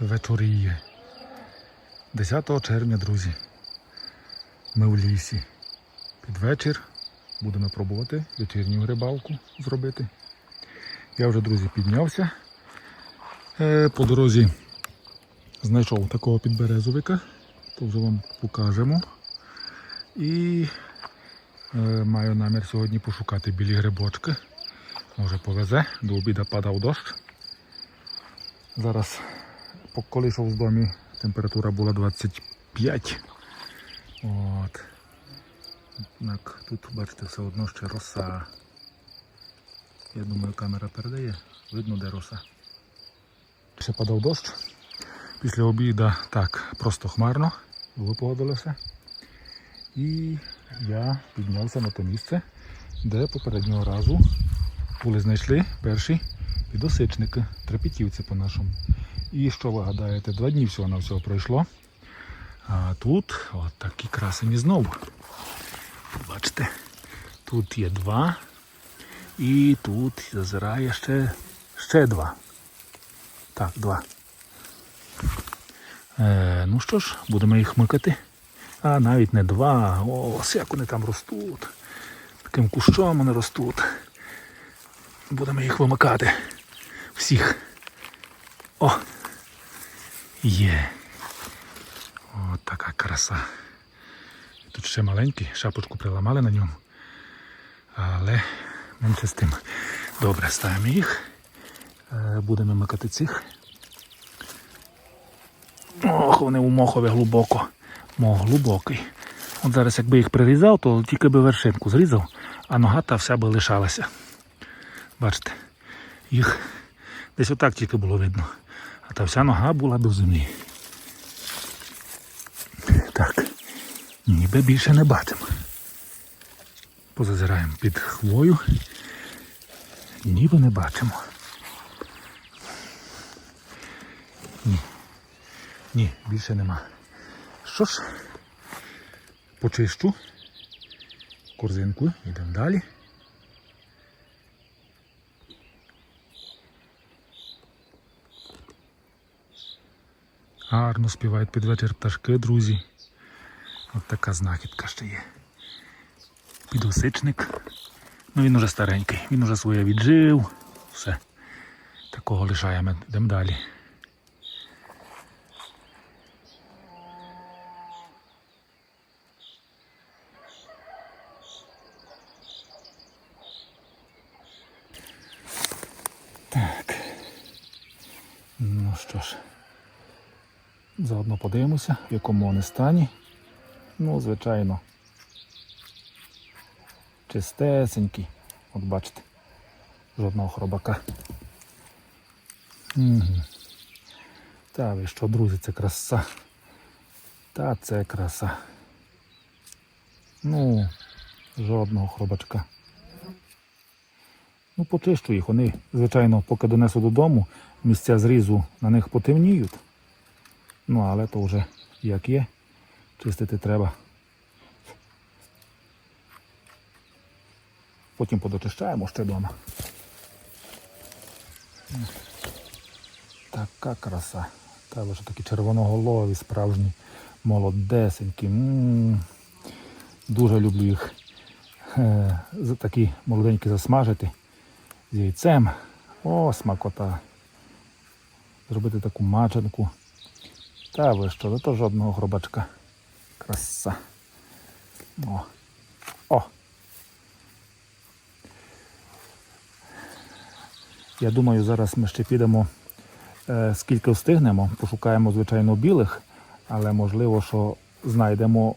вечоріє. 10 червня, друзі. Ми в лісі. Під вечір будемо пробувати вечірню рибалку зробити. Я вже, друзі, піднявся. Е, По дорозі знайшов такого підберезовика, то вже вам покажемо. І е, маю намір сьогодні пошукати білі грибочки. Може повезе, до обіду падав дощ. Зараз, коли йшов з дому, температура була 25. От. Так, тут, бачите, все одно ще роса. Я думаю, камера передає. Видно, де роса. Ще падав дощ. Після обіду так, просто хмарно, випогодилося. І я піднявся на те місце, де попереднього разу були знайшли перші підосичники, трапітівці по-нашому. І що ви гадаєте, два дні всього на всього пройшло. А тут от такі красені знову. Бачите, тут є два. І тут зазирає ще, ще два. Так, два. Е, ну що ж, будемо їх микати. А навіть не два. О, як вони там ростуть. Таким кущом вони ростуть. Будемо їх вимикати. Всіх. О! Є. От така краса. Тут ще маленький, шапочку приламали на ньому. Але менше з тим. Добре, ставимо їх. Е, Будемо микати цих. Ох, вони у мохові глибоко. Мох глибокий. От зараз якби їх прирізав, то тільки би вершинку зрізав, а нога та вся би лишалася. Бачите, їх десь отак тільки було видно. А та вся нога була до землі. Так, ніби більше не бачимо. Позазираємо під хвою. Ніби не бачимо. Ні. Ні, більше нема. Що ж, почищу корзинку, йдемо далі. Гарно співають під вечір пташки, друзі. От така знахідка ще є. Підосичник. Ну він уже старенький, він уже своє віджив. Все. Такого лишаємо. Йдемо далі. Так. Ну що ж. Заодно подивимося, в якому вони стані. Ну, звичайно. Чистесенькі. От бачите. Жодного хробака. Угу. Та ви що, друзі, це краса. Та це краса. Ну, жодного хробачка. Ну, почищу їх. Вони, звичайно, поки донесу додому, місця зрізу на них потемніють. Ну, але то вже як є, чистити треба. Потім подочищаємо ще вдома. Така краса. Та лише такі червоноголові, справжні, молодесенькі. Дуже люблю їх е, такі молоденькі засмажити з яйцем. О, смакота. Зробити таку маченку. Та ви що, зато жодного хробачка. Краса. О. О. Я думаю, зараз ми ще підемо, е, скільки встигнемо, пошукаємо, звичайно, білих, але можливо, що знайдемо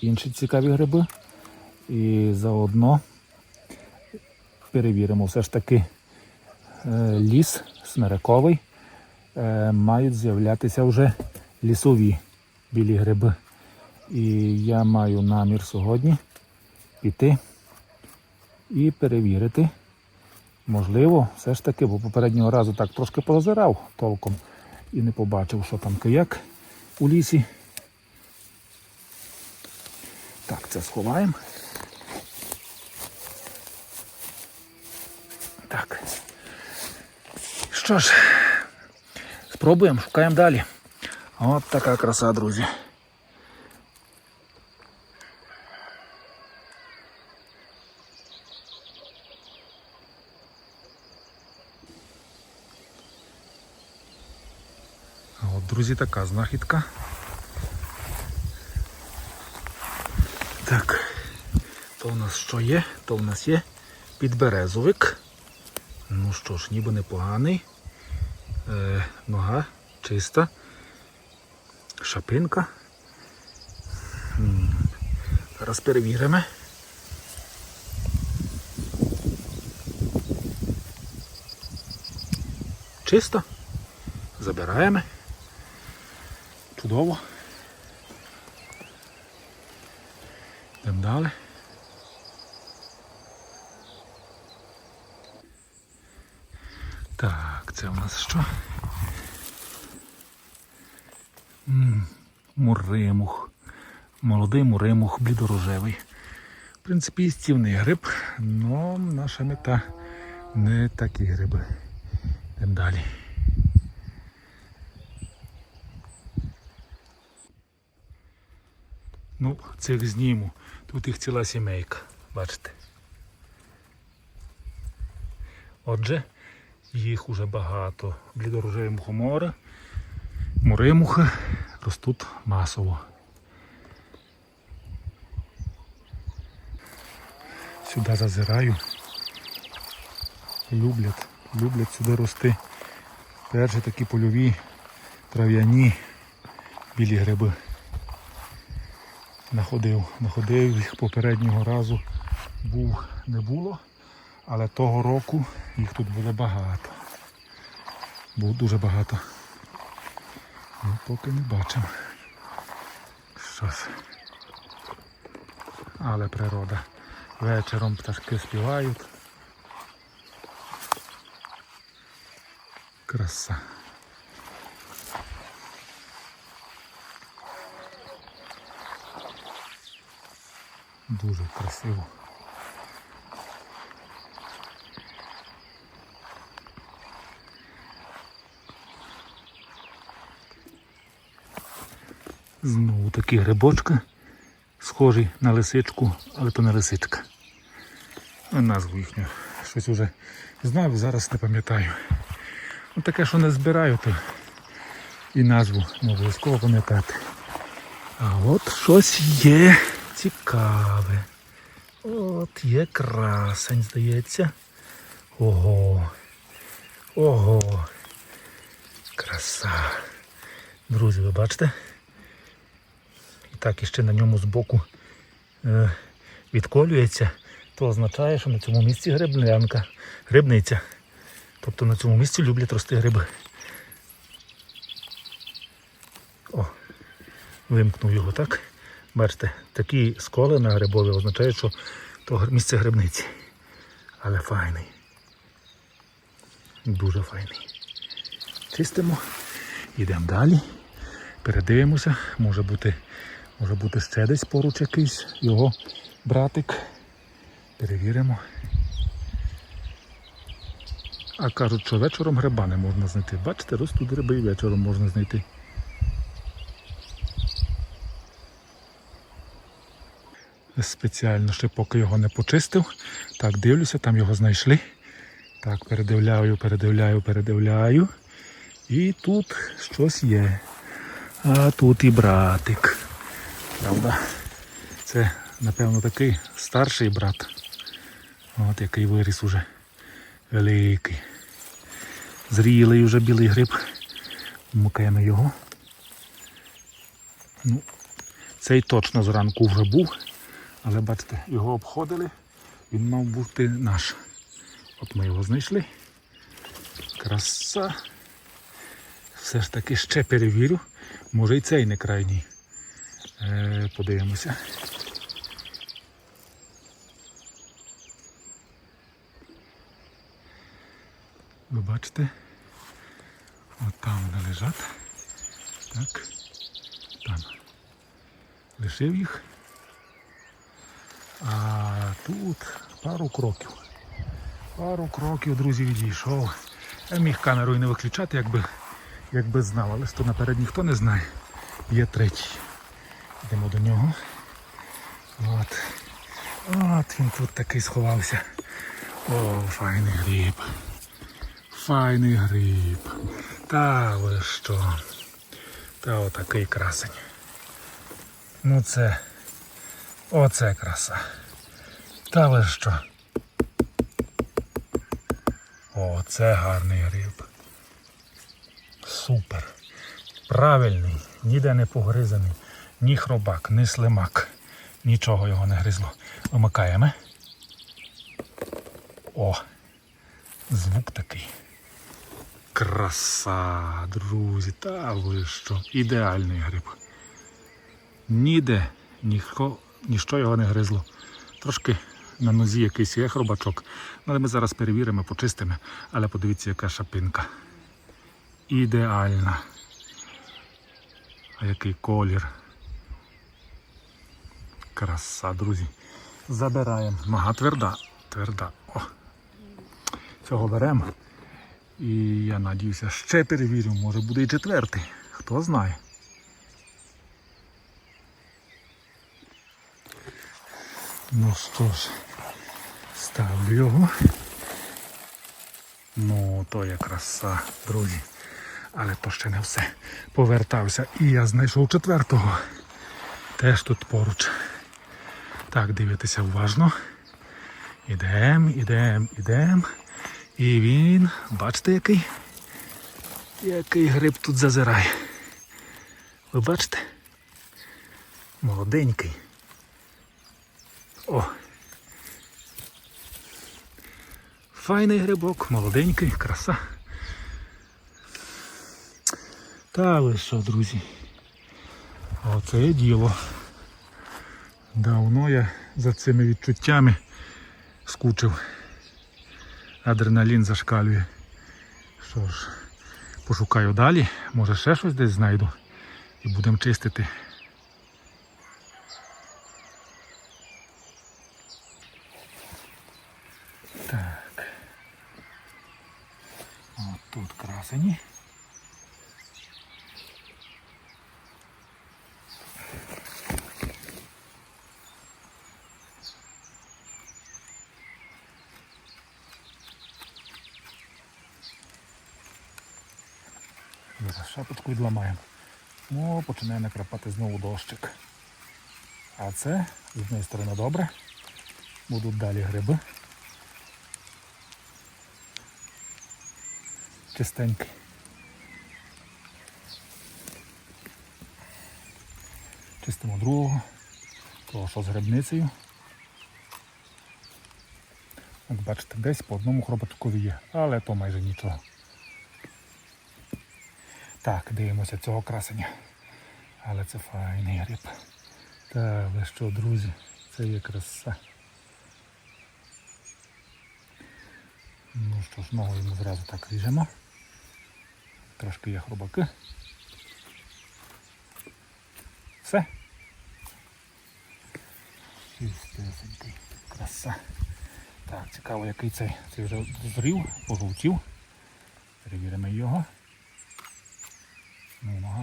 інші цікаві гриби. І заодно перевіримо все ж таки е, ліс смерековий. Е, мають з'являтися вже лісові білі гриби. І я маю намір сьогодні піти і перевірити. Можливо, все ж таки, бо попереднього разу так трошки позазирав толком і не побачив, що там кияк у лісі. Так, це сховаємо. Так. Що ж, Спробуємо, шукаємо далі. От така краса, друзі. От, друзі, така знахідка. Так, то у нас що є? То у нас є підберезовик. Ну що ж, ніби непоганий. Е, нога чиста. Шапинка. Зараз перевіримо. Чисто. Забираємо. Чудово. Йдемо далі. Так, це у нас що? Муримух. Молодий муримух, блідорожевий. В принципі, істівний гриб, але наша мета не такі гриби. Йдемо далі. Ну, цих зніму. Тут їх ціла сімейка. Бачите. Отже, їх уже багато. Блідорожеві мухомори, муримухи ростуть масово. Сюди зазираю. Люблять, люблять сюди рости. Перші такі польові, трав'яні, білі гриби. Находив, находив їх попереднього разу був, не було, але того року їх тут було багато. Було дуже багато. Ну, поки не бачимо. Щось. Але природа. Вечором пташки співають. Краса. Дуже красиво. Знову такі грибочки, схожі на лисичку, але то не лисичка. Назву їхню. Щось уже знав, зараз не пам'ятаю. Ну таке, що не збираю, то і назву не обов'язково пам'ятати. А от щось є цікаве. От є красень, здається. Ого. Ого. Краса. Друзі, ви бачите? І так іще на ньому збоку е, відколюється, то означає, що на цьому місці гриблянка, грибниця. Тобто на цьому місці люблять рости гриби. О, вимкнув його так. Бачите, такі сколи на грибові означають, що то місце грибниці. Але файний. Дуже файний. Чистимо. Йдемо далі. Передивимося. Може бути, може бути ще десь поруч якийсь його братик. Перевіримо. А кажуть, що вечором гриба не можна знайти. Бачите, ростуть гриби і вечором можна знайти. Спеціально ще поки його не почистив. Так, дивлюся, там його знайшли. Так, передивляю, передивляю, передивляю. І тут щось є. А тут і братик. Правда? Це, напевно, такий старший брат. От який виріс уже великий. Зрілий уже білий гриб. Вмикаємо його. Ну, цей точно зранку вже був, але бачите, його обходили, він мав бути наш. От ми його знайшли. Краса. Все ж таки ще перевірю. Може і цей не крайній. Е, подивимося. Ви бачите? От там вони лежать. Так. Там. Лишив їх. А тут пару кроків. Пару кроків, друзі, відійшов. Я міг камеру і не виключати, якби, якби знав, але то наперед ніхто не знає. Є третій. Йдемо до нього. От. От він тут такий сховався. О, файний гриб. Файний гриб. Та ви що? Та отакий красень. Ну це. Оце краса. Та ви що? О, це гарний гриб. Супер. Правильний, ніде не погризаний. Ні хробак, ні слимак. Нічого його не гризло. Вимикаємо. О! Звук такий. Краса, друзі, та ви що? Ідеальний гриб. Ніде ніхто, ніщо його не гризло. Трошки на нозі якийсь є хробачок. Але ми зараз перевіримо, почистимо. Але подивіться, яка шапинка. Ідеальна. А який колір. Краса, друзі. Забираємо. Нога тверда. Тверда. О. Цього беремо. І я надіюся, ще перевірю, може буде і четвертий. Хто знає. Ну що ж, ставлю його. Ну, то є краса, друзі. Але то ще не все. Повертався і я знайшов четвертого. Теж тут поруч. Так, дивитися уважно. Ідем, ідем, ідем. І він, бачите який? Який гриб тут зазирає. Ви бачите? Молоденький. О. Файний грибок, молоденький, краса. Та ви що, друзі? Оце діло. Давно я за цими відчуттями скучив. Адреналін зашкалює. Що ж, пошукаю далі, може ще щось десь знайду і будемо чистити. Так. От тут красені. Зараз шапочку відламаємо. О, починає накрапати знову дощик. А це з однієї сторони добре. Будуть далі гриби. Чистенький. Чистимо другого. Того, що з грибницею. От бачите, десь по одному хробачкові є, але то майже нічого. Так, дивимося цього красення. Але це файний гриб. Та ви що, друзі, це є краса. Ну що ж, ногу йому зразу так ріжемо. Трошки є хробаки. Все. Чистесенький. Краса. Так, цікаво, який цей. Цей вже зрів, пожовтів. Перевіримо його.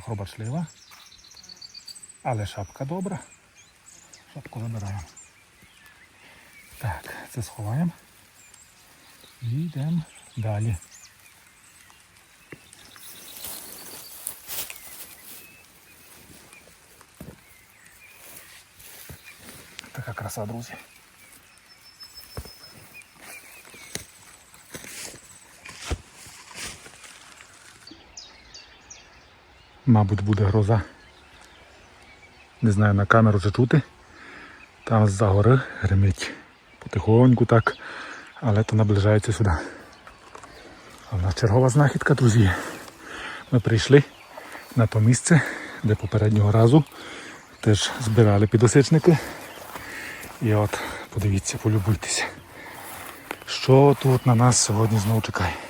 Хробачлива. Але шапка добра. Шапку забираємо. Так, це сховаємо. І йдемо далі. Така краса, друзі. Мабуть, буде гроза. Не знаю на камеру чи чути. Там з-за гори гримить. Потихоньку так. Але то наближається сюди. А в нас чергова знахідка, друзі. Ми прийшли на то місце, де попереднього разу теж збирали підосичники. І от, подивіться, полюбуйтеся. Що тут на нас сьогодні знову чекає?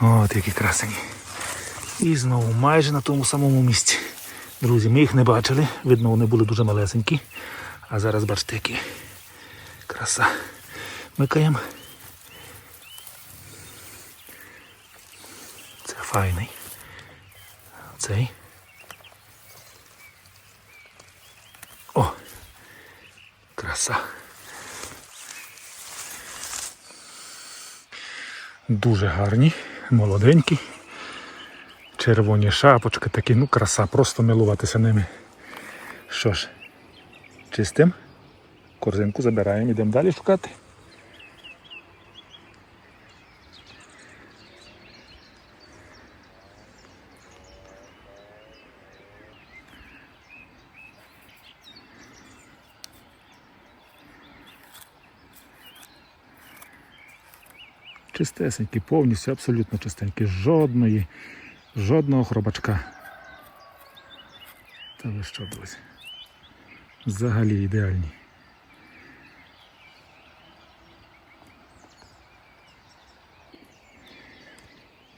От які красені. І знову майже на тому самому місці. Друзі, ми їх не бачили, видно, вони були дуже малесенькі. А зараз бачите, які краса. Микаємо. Це файний. Цей. О! Краса. Дуже гарні, молоденькі. Червоні шапочки такі, ну краса, просто милуватися ними. Що ж, чистим. Корзинку забираємо, йдемо далі шукати. Чистесенькі, повністю, абсолютно чистенькі. Жодної, жодного хробачка. Та ви що, друзі? Взагалі ідеальні.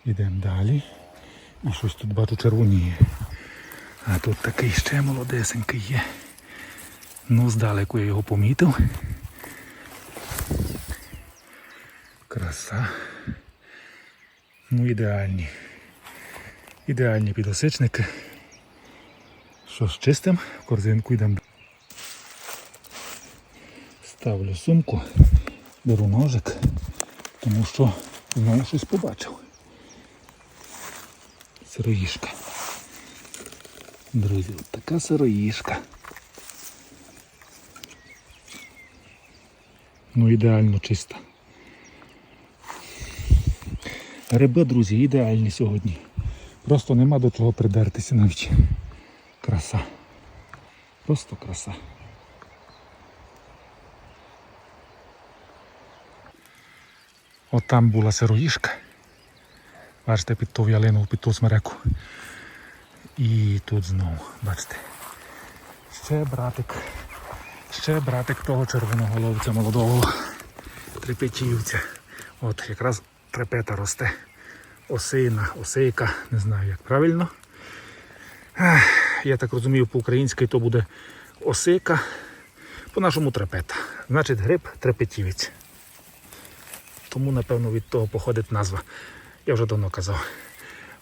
Ідемо далі. І щось тут бачу червоніє. А тут такий ще молодесенький є. Ну, здалеку я його помітив. Краса. Ну, ідеальні. Ідеальні підосичники. Що ж, чистим, в корзинку йдемо. Ставлю сумку, беру ножик, тому що знову щось побачив. Сироїшка. Друзі, от така сироїшка. Ну ідеально чиста. Гриби, друзі, ідеальні сьогодні. Просто нема до чого придертися навіть. Краса. Просто краса. От там була сироїшка. Бачите, під ту ялину, під ту смереку. І тут знову, бачите. Ще братик. Ще братик того червоноголовця молодого трепетівця. От якраз трепета росте. Осина, осейка, не знаю як правильно. Я так розумію, по-українськи то буде осика, по-нашому трепета. Значить гриб трепетівець. Тому, напевно, від того походить назва. Я вже давно казав.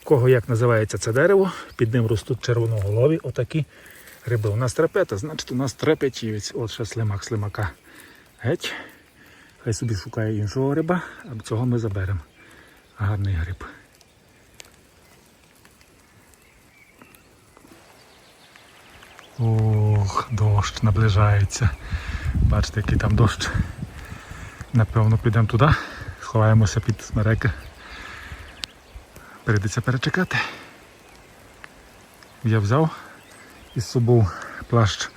Кого як називається це дерево, під ним ростуть червоноголові, отакі гриби. У нас трепета, значить у нас трепетівець. От ще слимак слимака. Геть. Хай собі шукає іншого гриба, а цього ми заберемо. Гарний гриб. Ох, дощ наближається. Бачите, який там дощ. Напевно, підемо туди, сховаємося під смереки. Прийдеться перечекати. Я взяв із собою плащ.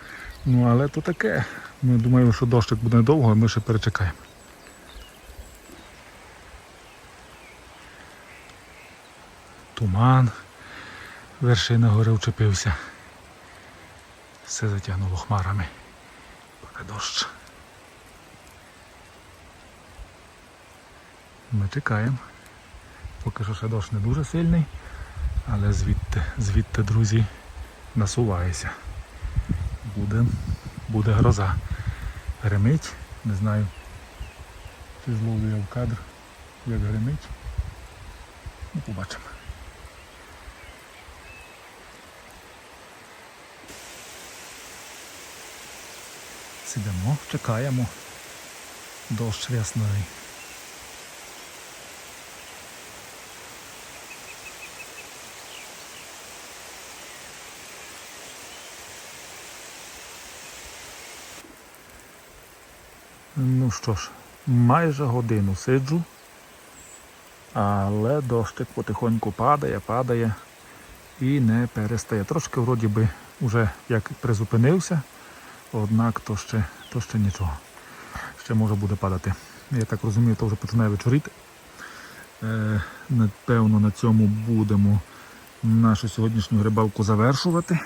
Ну але то таке. Ми думаємо, що дощик буде довго, а ми ще перечекаємо. Туман. Вершина гори вчепився. Все затягнуло хмарами. Паде дощ. Ми чекаємо. Поки що ще дощ не дуже сильний, але звідти, звідти, друзі, насувається. Буде, буде гроза. Гримить, не знаю, чи зловлю я в кадр, як гримить. Ну, побачимо. Сидимо, чекаємо. Дощ рясний. Ну що ж, майже годину сиджу, але дощик потихоньку падає, падає і не перестає. Трошки вроді би вже як призупинився, однак то ще, то ще нічого. Ще може буде падати. Я так розумію, то вже починає вечоріти. Е, напевно, на цьому будемо нашу сьогоднішню грибалку завершувати.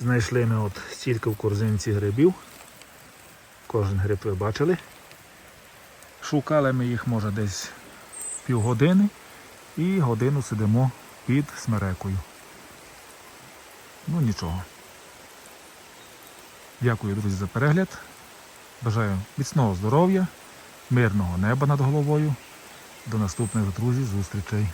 Знайшли ми от стільки в корзинці грибів. Кожен гриб ви бачили. Шукали ми їх, може, десь півгодини і годину сидимо під смерекою. Ну нічого. Дякую, друзі, за перегляд. Бажаю міцного здоров'я, мирного неба над головою. До наступних друзів зустрічей.